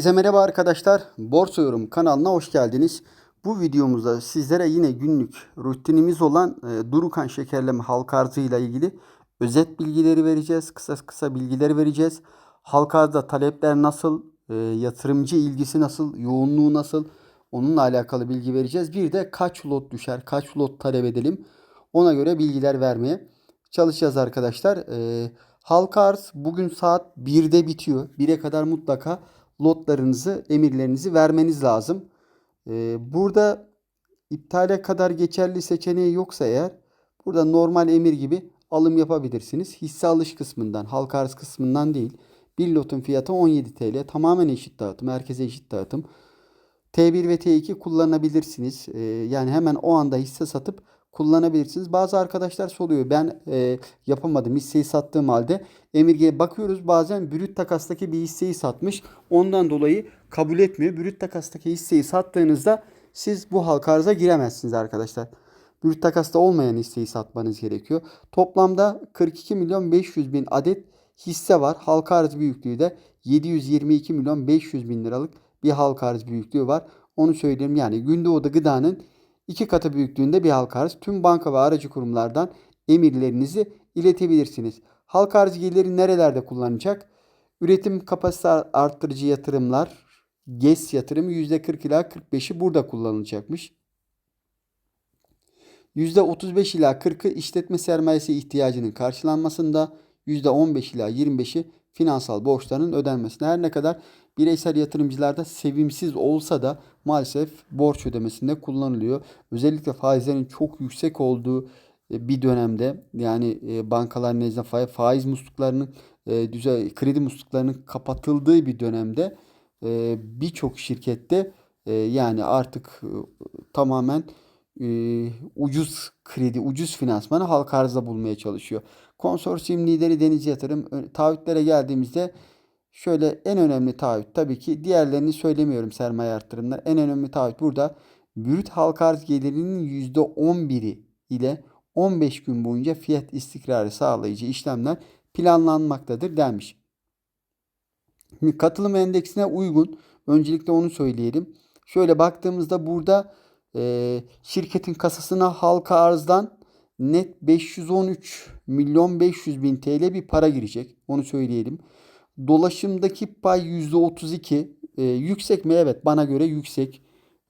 Herkese merhaba arkadaşlar. Borsa Yorum kanalına hoş geldiniz. Bu videomuzda sizlere yine günlük rutinimiz olan e, Durukan şekerleme halka arzı ile ilgili özet bilgileri vereceğiz. Kısa kısa bilgileri vereceğiz. Halka arzda talepler nasıl, e, yatırımcı ilgisi nasıl, yoğunluğu nasıl onunla alakalı bilgi vereceğiz. Bir de kaç lot düşer, kaç lot talep edelim ona göre bilgiler vermeye çalışacağız arkadaşlar. E, halka arz bugün saat 1'de bitiyor. 1'e kadar mutlaka lotlarınızı, emirlerinizi vermeniz lazım. Ee, burada iptale kadar geçerli seçeneği yoksa eğer burada normal emir gibi alım yapabilirsiniz. Hisse alış kısmından, halka arz kısmından değil. Bir lotun fiyatı 17 TL. Tamamen eşit dağıtım. Herkese eşit dağıtım. T1 ve T2 kullanabilirsiniz. Ee, yani hemen o anda hisse satıp kullanabilirsiniz. Bazı arkadaşlar soruyor ben e, yapamadım hisseyi sattığım halde emirgeye bakıyoruz bazen brüt takastaki bir hisseyi satmış. Ondan dolayı kabul etmiyor. Brüt takastaki hisseyi sattığınızda siz bu halka arıza giremezsiniz arkadaşlar. Brüt takasta olmayan hisseyi satmanız gerekiyor. Toplamda 42 milyon 500 bin adet hisse var. Halka arz büyüklüğü de 722 milyon 500 bin liralık bir halka arz büyüklüğü var. Onu söyleyeyim yani Gündoğdu Gıda'nın iki katı büyüklüğünde bir halka arz tüm banka ve aracı kurumlardan emirlerinizi iletebilirsiniz. Halka arz geliri nerelerde kullanacak? Üretim kapasite arttırıcı yatırımlar, GES yatırımı %40 ila 45'i burada kullanılacakmış. %35 ila 40'ı işletme sermayesi ihtiyacının karşılanmasında, %15 ila 25'i finansal borçların ödenmesine. Her ne kadar bireysel yatırımcılarda sevimsiz olsa da maalesef borç ödemesinde kullanılıyor. Özellikle faizlerin çok yüksek olduğu e, bir dönemde yani e, bankalar nezdinde faiz, faiz musluklarının e, düzey kredi musluklarının kapatıldığı bir dönemde birçok şirkette yani artık tamamen ucuz kredi, ucuz finansmanı halka arzda bulmaya çalışıyor. Konsorsiyum lideri Deniz Yatırım taahhütlere geldiğimizde şöyle en önemli taahhüt tabii ki diğerlerini söylemiyorum sermaye artırımlar. En önemli taahhüt burada brüt halka arz gelirinin %11'i ile 15 gün boyunca fiyat istikrarı sağlayıcı işlemler planlanmaktadır denmiş. Katılım endeksine uygun. Öncelikle onu söyleyelim. Şöyle baktığımızda burada e, şirketin kasasına halka arzdan net 513 milyon 500 bin TL bir para girecek. Onu söyleyelim. Dolaşımdaki pay %32. E, yüksek mi? Evet bana göre yüksek.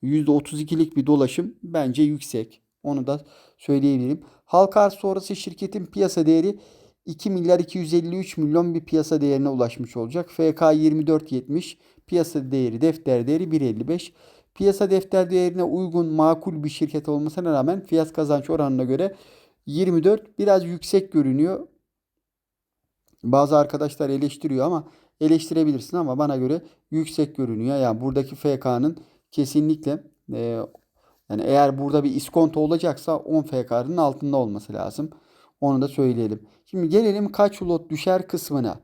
%32'lik bir dolaşım bence yüksek. Onu da söyleyebilirim. Halka arz sonrası şirketin piyasa değeri 2 milyar 253 milyon bir piyasa değerine ulaşmış olacak. FK 24.70 piyasa değeri defter değeri 1.55. Piyasa defter değerine uygun makul bir şirket olmasına rağmen fiyat kazanç oranına göre 24 biraz yüksek görünüyor. Bazı arkadaşlar eleştiriyor ama eleştirebilirsin ama bana göre yüksek görünüyor. Yani buradaki FK'nın kesinlikle e, yani eğer burada bir iskonto olacaksa 10 FK'nın altında olması lazım. Onu da söyleyelim. Şimdi gelelim kaç lot düşer kısmına.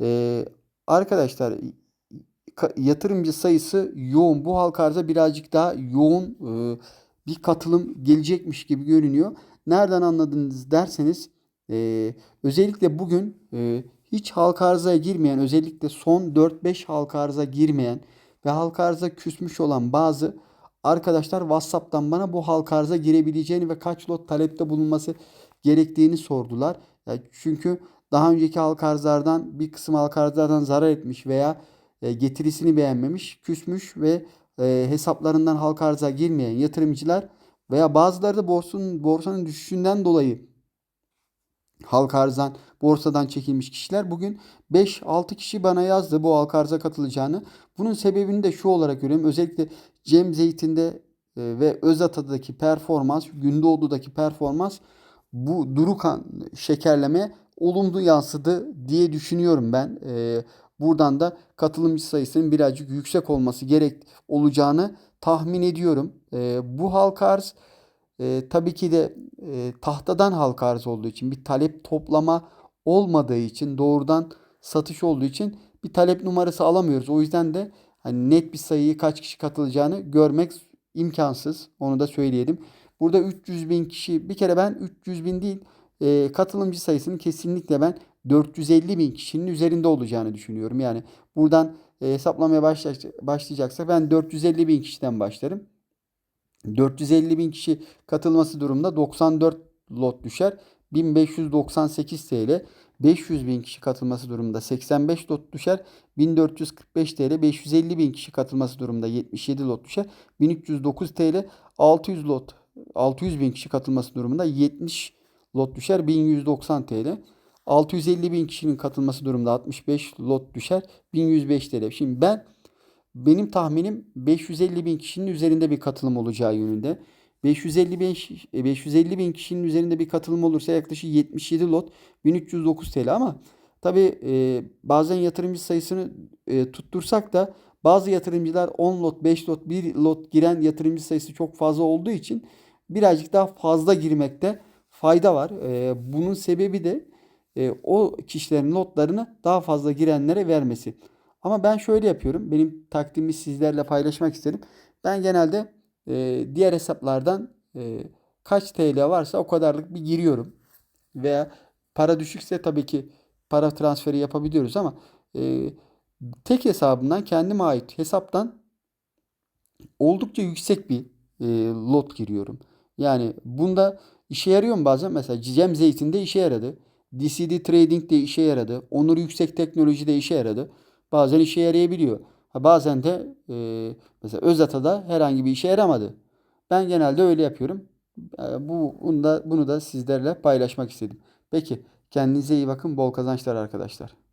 Ee, arkadaşlar yatırımcı sayısı yoğun. Bu halka arza birazcık daha yoğun e, bir katılım gelecekmiş gibi görünüyor. Nereden anladınız derseniz e, özellikle bugün e, hiç halka arzaya girmeyen özellikle son 4-5 halka arza girmeyen ve halka arza küsmüş olan bazı arkadaşlar WhatsApp'tan bana bu halka arza girebileceğini ve kaç lot talepte bulunması gerektiğini sordular. Yani çünkü daha önceki halka arzlardan bir kısım halka arzlardan zarar etmiş veya getirisini beğenmemiş, küsmüş ve e, hesaplarından halka arza girmeyen yatırımcılar veya bazıları da borsanın, borsanın düşüşünden dolayı halka arzdan borsadan çekilmiş kişiler bugün 5-6 kişi bana yazdı bu halka arza katılacağını. Bunun sebebini de şu olarak görüyorum. Özellikle Cem Zeytin'de e, ve Özata'daki performans, Gündoğdu'daki performans bu Durukan şekerleme olumlu yansıdı diye düşünüyorum ben. E, buradan da katılımcı sayısının birazcık yüksek olması gerek olacağını tahmin ediyorum. E, bu halka arz e, tabii ki de e, tahtadan halka arz olduğu için bir talep toplama olmadığı için doğrudan satış olduğu için bir talep numarası alamıyoruz. O yüzden de hani net bir sayıyı kaç kişi katılacağını görmek imkansız. Onu da söyleyelim. Burada 300 bin kişi bir kere ben 300 bin değil e, katılımcı sayısının kesinlikle ben 450 bin kişinin üzerinde olacağını düşünüyorum. Yani buradan e, hesaplamaya başlayacak, başlayacaksak ben 450 bin kişiden başlarım. 450 bin kişi katılması durumda 94 lot düşer. 1598 TL. 500 bin kişi katılması durumda 85 lot düşer. 1445 TL. 550 bin kişi katılması durumda 77 lot düşer. 1309 TL. 600 lot 600 bin kişi katılması durumunda 70 lot düşer. 1190 TL. 650 bin kişinin katılması durumda 65 lot düşer. 1105 TL. Şimdi ben benim tahminim 550 bin kişinin üzerinde bir katılım olacağı yönünde. 550 bin, 550 bin kişinin üzerinde bir katılım olursa yaklaşık 77 lot 1309 TL ama tabi bazen yatırımcı sayısını e, tuttursak da bazı yatırımcılar 10 lot, 5 lot, 1 lot giren yatırımcı sayısı çok fazla olduğu için birazcık daha fazla girmekte fayda var. E, bunun sebebi de e, o kişilerin lotlarını daha fazla girenlere vermesi. Ama ben şöyle yapıyorum. Benim taktiğimi sizlerle paylaşmak istedim. Ben genelde e, diğer hesaplardan e, kaç TL varsa o kadarlık bir giriyorum. Veya para düşükse tabii ki para transferi yapabiliyoruz ama e, tek hesabımdan kendime ait hesaptan oldukça yüksek bir e, lot giriyorum. Yani bunda işe yarıyor mu bazen? Mesela Cem Zeytin'de işe yaradı. DCD Trading de işe yaradı. Onur Yüksek Teknoloji de işe yaradı. Bazen işe yarayabiliyor. Ha, bazen de e, mesela Özata'da herhangi bir işe yaramadı. Ben genelde öyle yapıyorum. E, bu bunu da, bunu da sizlerle paylaşmak istedim. Peki kendinize iyi bakın. Bol kazançlar arkadaşlar.